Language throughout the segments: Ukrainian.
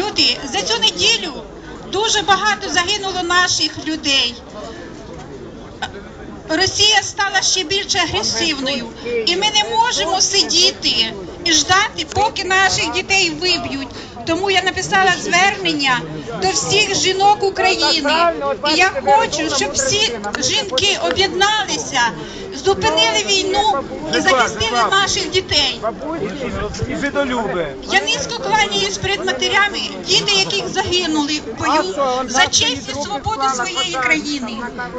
Люди, за цю неділю дуже багато загинуло наших людей. Росія стала ще більш агресивною, і ми не можемо сидіти і ждати, поки наших дітей виб'ють. Тому я написала звернення до всіх жінок України. І я хочу, щоб всі жінки об'єдналися, зупинили війну і захистили наших дітей. Я низько кланяюсь перед матерями, діти, яких загинули в бою за честь і свободу своєї країни.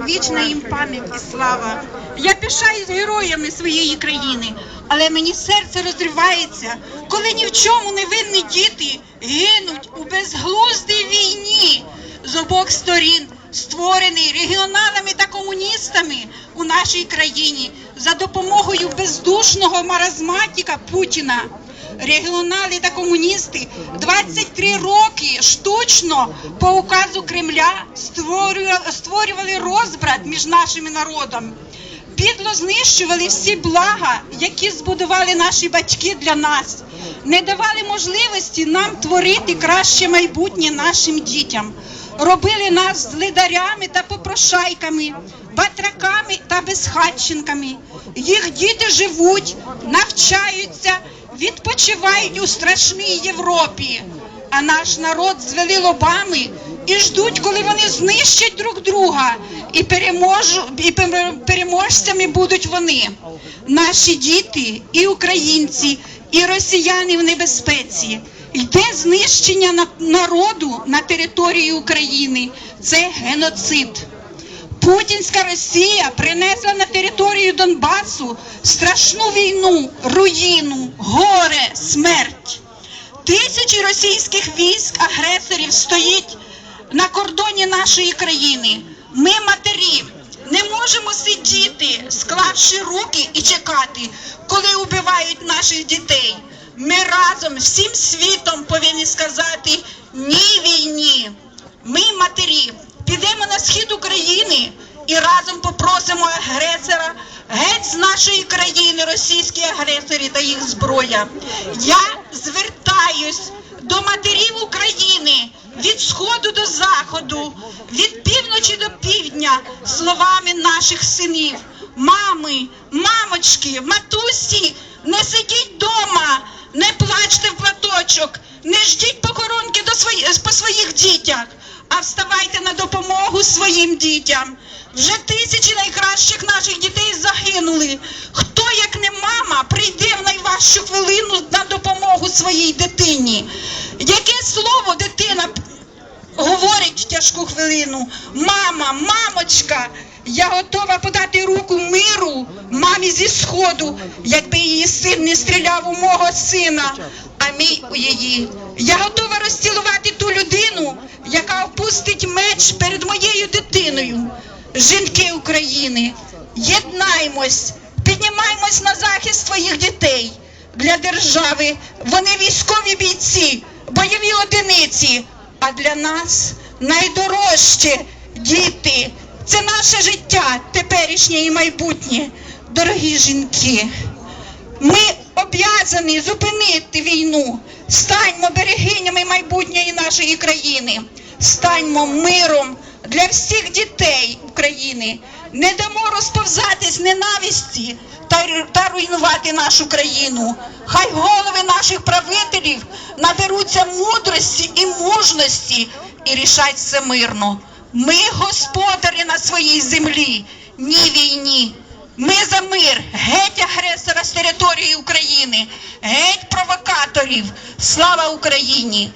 Вічна їм пам'ять і слава. Я пишаюсь героями своєї країни, але мені серце розривається, коли ні в чому не винні діти гинуть у безглуздій війні з обох сторін, створений регіоналами та комуністами у нашій країні за допомогою бездушного маразматіка Путіна. Регіонали та комуністи 23 роки штучно по указу Кремля створювали розбрат між нашими народами. Підло знищували всі блага, які збудували наші батьки для нас, не давали можливості нам творити краще майбутнє нашим дітям. Робили нас злидарями та попрошайками, батраками та безхатченками. Їх діти живуть, навчаються, відпочивають у страшній Європі. А наш народ звели лобами і ждуть, коли вони знищать друг друга, і, переможу, і переможцями будуть вони. Наші діти, і українці, і росіяни в небезпеці. Йде знищення народу на території України. Це геноцид. Путінська Росія принесла на територію Донбасу страшну війну, руїну, горе, смерть. Тисячі російських військ агресорів стоїть на кордоні нашої країни. Ми, матері, не можемо сидіти, склавши руки і чекати, коли убивають наших дітей. Ми разом всім світом повинні сказати ні війні. Ми, матері, підемо на схід України і разом попросимо агресора геть з нашої країни, російські агресори та їх зброя. Я звертаюсь до матерів України від сходу до заходу, від півночі до півдня словами наших синів. Мами, мамочки, матусі, не сидіть вдома, не плачте в платочок, не ждіть похоронки до свої, по своїх дітях, а вставайте на допомогу своїм дітям. Вже тисячі найкращих наших дітей загинули. Хто, як не мама, прийде в найважчу хвилину на допомогу своїй дитині? Яке слово дитина говорить в тяжку хвилину. Мама, мамочка, я готова подати руку миру мамі зі сходу, якби її син не стріляв у мого сина, а мій у її. Я готова розцілувати ту людину, яка опустить меч перед моєю дитиною. Жінки України, єднаймось, піднімаймось на захист своїх дітей. Для держави вони військові бійці, бойові одиниці. А для нас найдорожче діти. Це наше життя, теперішнє і майбутнє. Дорогі жінки, ми об'язані зупинити війну. Станьмо берегинями майбутньої нашої країни. Станьмо миром для всіх дітей України. Не дамо розповзатись ненависті та, руйнувати нашу країну. Хай голови наших правителів наберуться мудрості і мужності і рішать все мирно. Ми господарі на своїй землі, ні війні. Ми за мир, геть агресора з території України, геть провокаторів. Слава Україні!